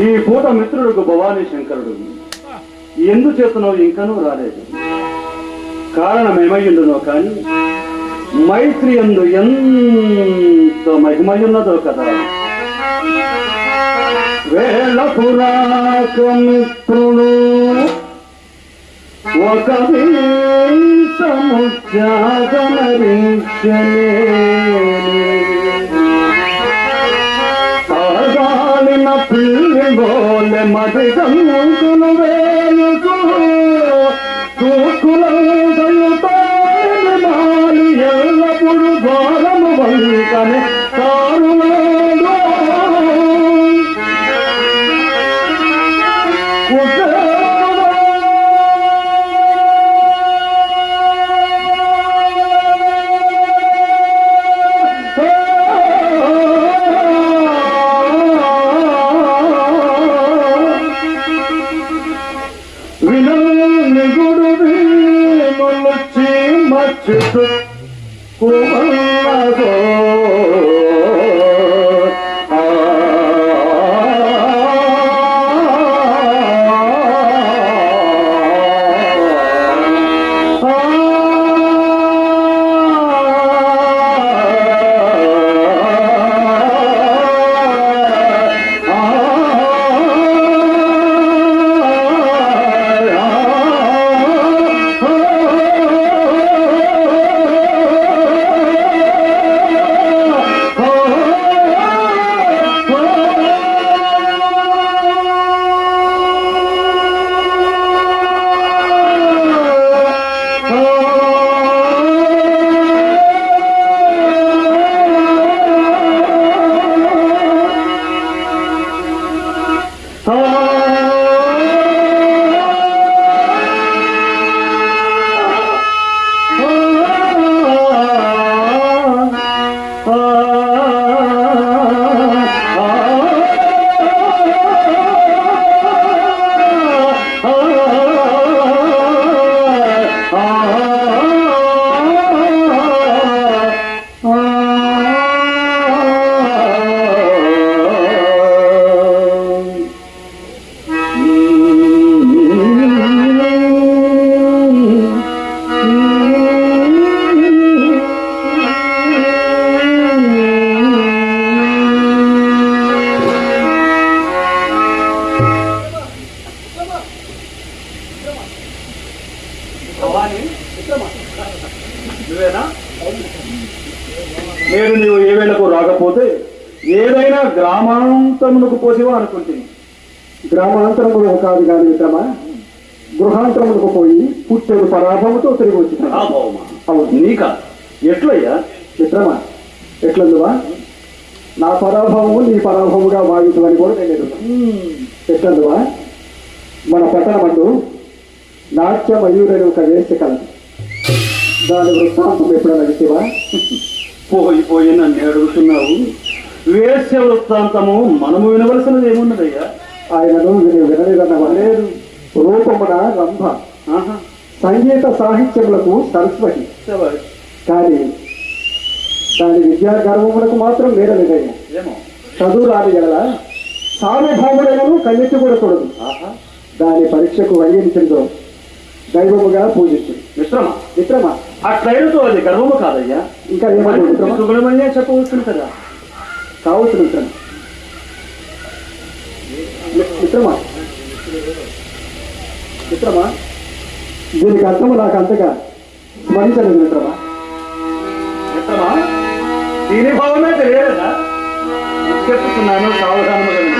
ఈ పూట మిత్రుడుకు భవానీ శంకరుడు. ఎందుచేతనో ఇంకనూ రాలేదు. కారణమేమయ్యుండునో కానీ మైత్రి ఎందు ఎంత మహిమయున్నదో కదా. వేళ పురాక మిత్రుడు ఒక ఆగాలిన Thank you. వేళకు రాకపోతే ఏదైనా గ్రామాంతమునకు పోసేవా అనుకుంటుంది గ్రామాంతరములకు కాదు కాదు మిత్రమా గృహాంతరములకు పోయి పుట్టెడు పరాభవంతో తిరిగి వచ్చిన అవును. నీకా ఎట్లయ్యా? మిత్రమా ఎట్లందువా? నా పరాభవము నీ పరాభవముగా భావించమని కూడా నేను. ఎట్లందువా? మన పట్టణమందు నాట్య మయూరని ఒక వేసి కలదు దాని వృత్తాంతం ఎప్పుడైనా వింటివా పోయి పోయి నన్ను అడుగుతున్నావు వేశ్య వృత్తాంతము మనము వినవలసినది ఏమున్నదయ్యా? ఆయనను విని వినలేదన్న లేదు రూపమున రంభ. సంగీత సాహిత్యములకు సరస్వతి. కానీ దాని విద్యా గర్వములకు మాత్రం వేరలేదయ్యా ఏమో. చదువు రాని గల సార్వభౌముడను కన్నెత్తి కూడా దాని పరీక్షకు వయ్యించిందో దైవముగా పూజించింది మిత్రమా మిత్రమా అట్లయినతో అది గర్వము కాదయ్యా. ఇంకా ఏమన్నా మిత్రమా సుగుణమయ్యా చెప్పవచ్చును కదా కావచ్చు మిత్రమా మిత్రమా మిత్రమా దీనికి అర్థము నాకు అంతగా స్మరించలేదు మిత్రమా మిత్రమా దీని భావమే తెలియదా చెప్తున్నాను సావధానముగా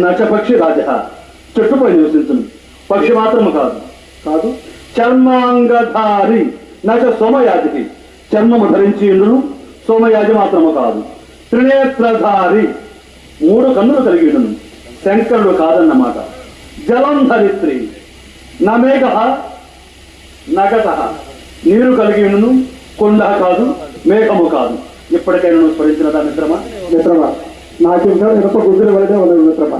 నచపక్షి రాజ చెట్టుపై నివసించును. పక్షి మాత్రము కాదు. కాదు చర్మాంగధారి నచ సోమయాజికి చర్మము ధరించి ఇండును సోమయాజి మాత్రము కాదు. త్రినేత్రధారి మూడు కన్నులు కలిగి ఉండును శంకరుడు కాదన్నమాట. జలం ధరిత్రి నమేఘ నగత. నీరు కలిగి ఉండును కొండ కాదు మేఘము కాదు. ఇప్పటికైనా నువ్వు స్మరించినదా మిత్రమా? మిత్రమా? నాకింకా ఇనప గుద్దులు పడితే ఉన్నది మిత్రమా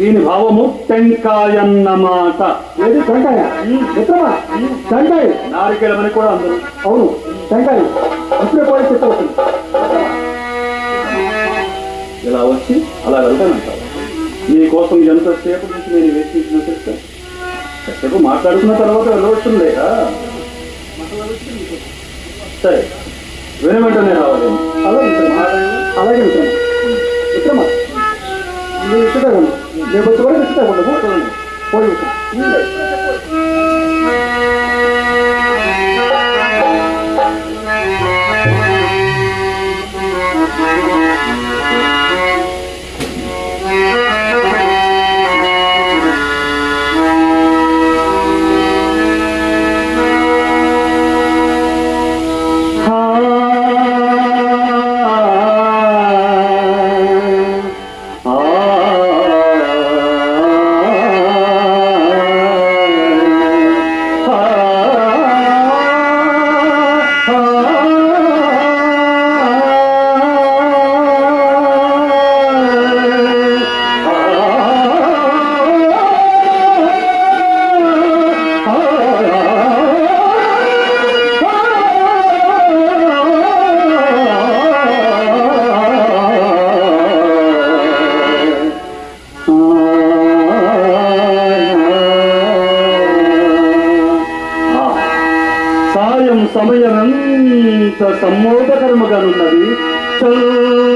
దీని భావము టెంకాయన్నమాట. ఏది? టెంకాయ? మిత్రమా టెంకాయ. నారికేళమని కూడా అందరూ. అవును టెంకాయ. ఇప్పుడే పోయి చెప్పవచ్చు. ఇలా వచ్చి అలా వెళ్తానంటావు. నీ కోసం ఎంతసేపు నుంచి నేను వేచించిన చెప్తా? కాసేపు మాట్లాడుకున్న తర్వాత వెళ్ళవచ్చుంది లేక సరే విని వెంటనే రావాలి అలాగే అలాగే. మిత్రమా మిత్రమా నేను ఇష్టమే ఉన్నా నేను వచ్చి కూడా ఇష్టమే ఉన్నా పోయి మిత్రమా. సమయమంత సమ్మోదకరముగానున్నది. చదువు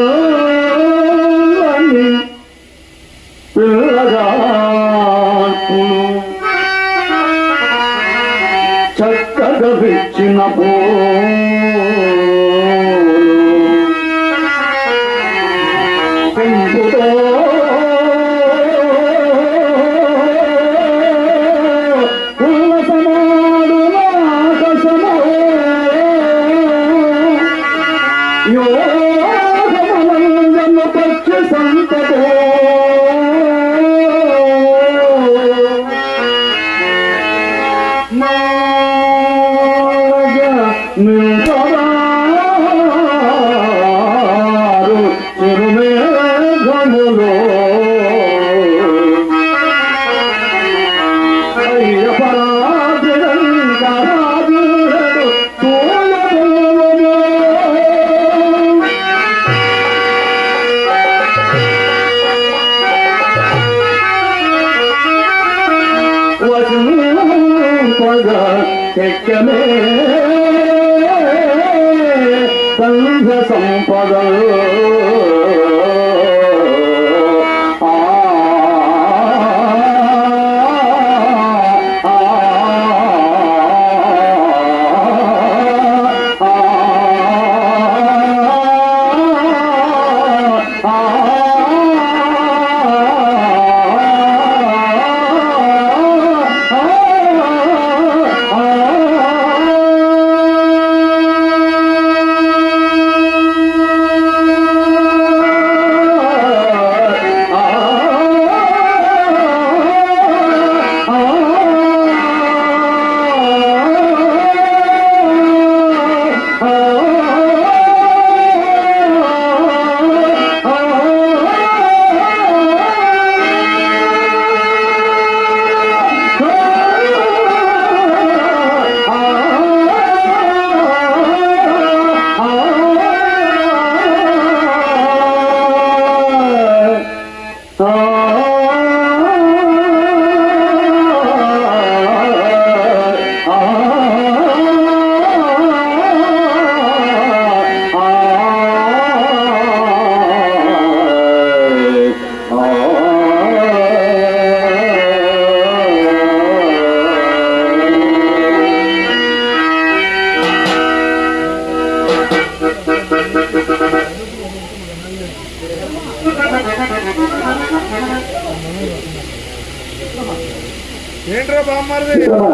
ఏంట్రా బామ్మారిది? మిత్రమా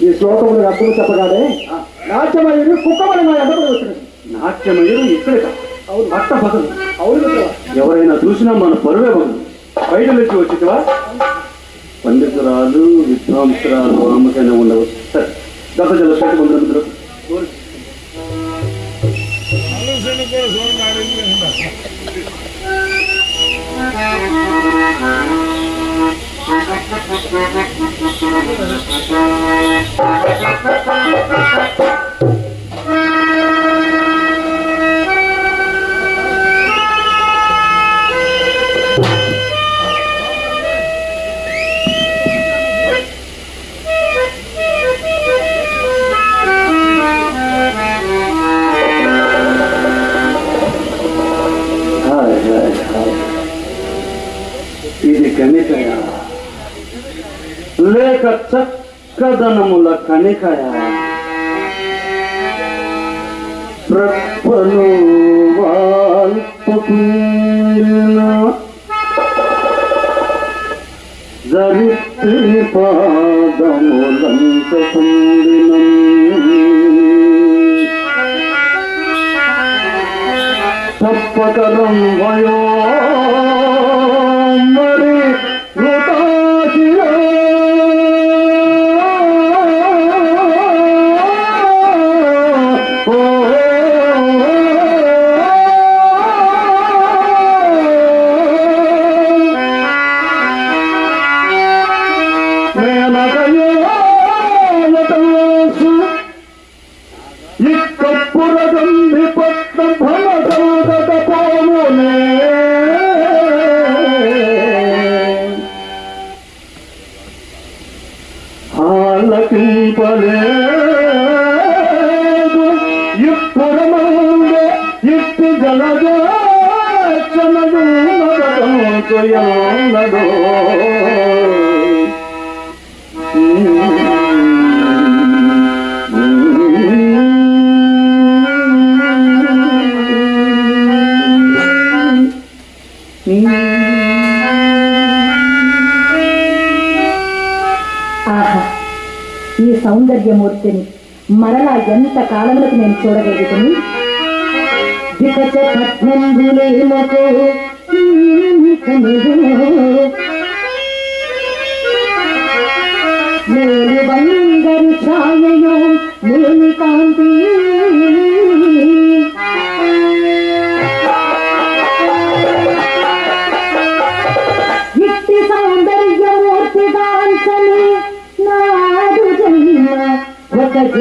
ఈ శ్లోకములు అర్థం చెప్పగానే నాట్యమయుడు కుక్కమని మా ఎంతకు వచ్చినది నాట్యమయ్యలు ఇక్కడే కాదు. అవును. ఎవరైనా చూసినా మన పరువే బదులు బయట నుంచి వచ్చివా పండితురాలు విద్వాంసురాలు అమ్మకైనా ఉండవచ్చు సరే గత జల శాఖ మంత్రులు はいはいはい。いいですかね、それは。లేక చక్కదనముల కనికయ? ప్రప్పను వాల్పుకుండిన జరిత్రి పాదములంత తప్పకరం వయో హాలకింపలేదు ఇప్పుడమంగ ఇప్పు జలగా చనదు నగదో సౌందర్యమూర్తిని. మరలా ఎంత కాలములకు నేను చూడగలుగుతుంది వికచ పద్మంబులేమతో మేలు ఒక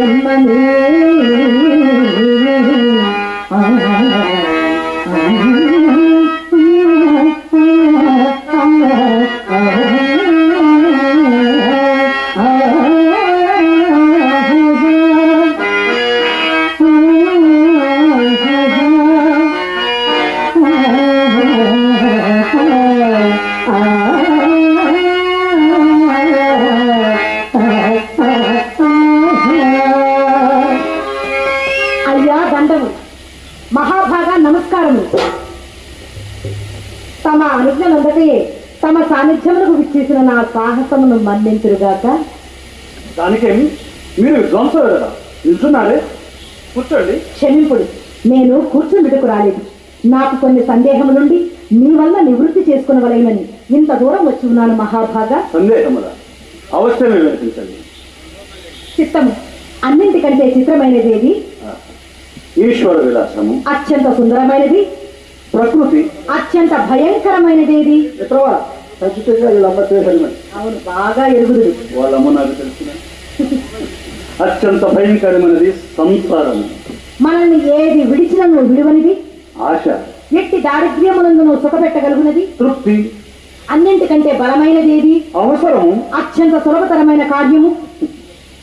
సాహసమును మన్నించురుగాక. దానికేమి మీరు కదా? నిల్చున్నారే? కూర్చోండి. క్షమింపుడు. నేను కూర్చుండుటకు రాలేదు. నాకు కొన్ని సందేహములుండి మీ వల్ల నివృత్తి చేసుకునవలైనని ఇంత దూరం వచ్చి ఉన్నాను మహాభాగా. సందేహములా? అవశ్యమే వినిపించండి. చిత్తము. అన్నింటికంటే చిత్రమైనదేది? ఈశ్వర విలాసము. అత్యంత సుందరమైనది? ప్రకృతి. అత్యంత భయంకరమైనదేది? మిత్రమా ఖచ్చితంగా వీళ్ళమ్మ అవును బాగా ఎరుగుదు వాళ్ళమ్మ నాకు తెలిసిన అత్యంత భయంకరమైనది సంసారము మనల్ని ఏది విడిచిన నువ్వు విడువనిది ఆశ. ఎట్టి దారిద్ర్యమునందు నువ్వు సుఖపెట్టగలుగునది తృప్తి. అన్నింటికంటే బలమైనదేది? అవసరము. అత్యంత సులభతరమైన కార్యము?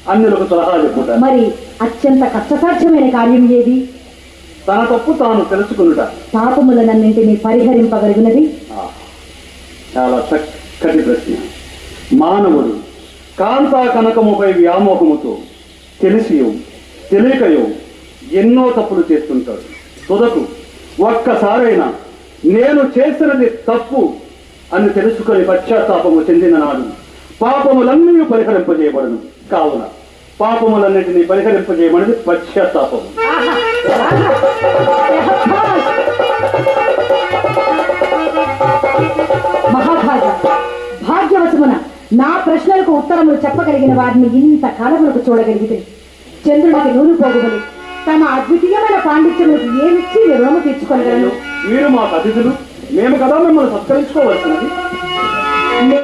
అన్యులకు సలహా చెప్పుట. మరి అత్యంత కష్టసాధ్యమైన కార్యం ఏది? తన తప్పు తాను తెలుసుకునుట. పాపములనన్నింటినీ పరిహరింపగలిగినది? చాలా చక్కటి ప్రశ్న. మానవుడు కాంతా కనకముపై వ్యామోహముతో తెలిసియో తెలియకయో ఎన్నో తప్పులు చేస్తుంటాడు. తుదకు ఒక్కసారైనా నేను చేసినది తప్పు అని తెలుసుకొని పశ్చాత్తాపము చెందిన నాడు పాపములన్నీ పరిహరింపజేయబడను. కావున పాపములన్నిటినీ పరిహరింపజేయబడినది పశ్చాత్తాపము. మహాభాగ భాగ్యవశమున నా ప్రశ్నలకు ఉత్తరములు చెప్పగలిగిన వారిని ఇంత కాలములకు చూడగలిగితే చంద్రుడికి నూనె పోగుబడి తమ అద్వితీయమైన పాండిత్యములకు ఏమిచ్చి రుణము తీర్చుకోగలను మీరు మా అతిథులు. మేము కదా మిమ్మల్ని సత్కరించుకోవలసిన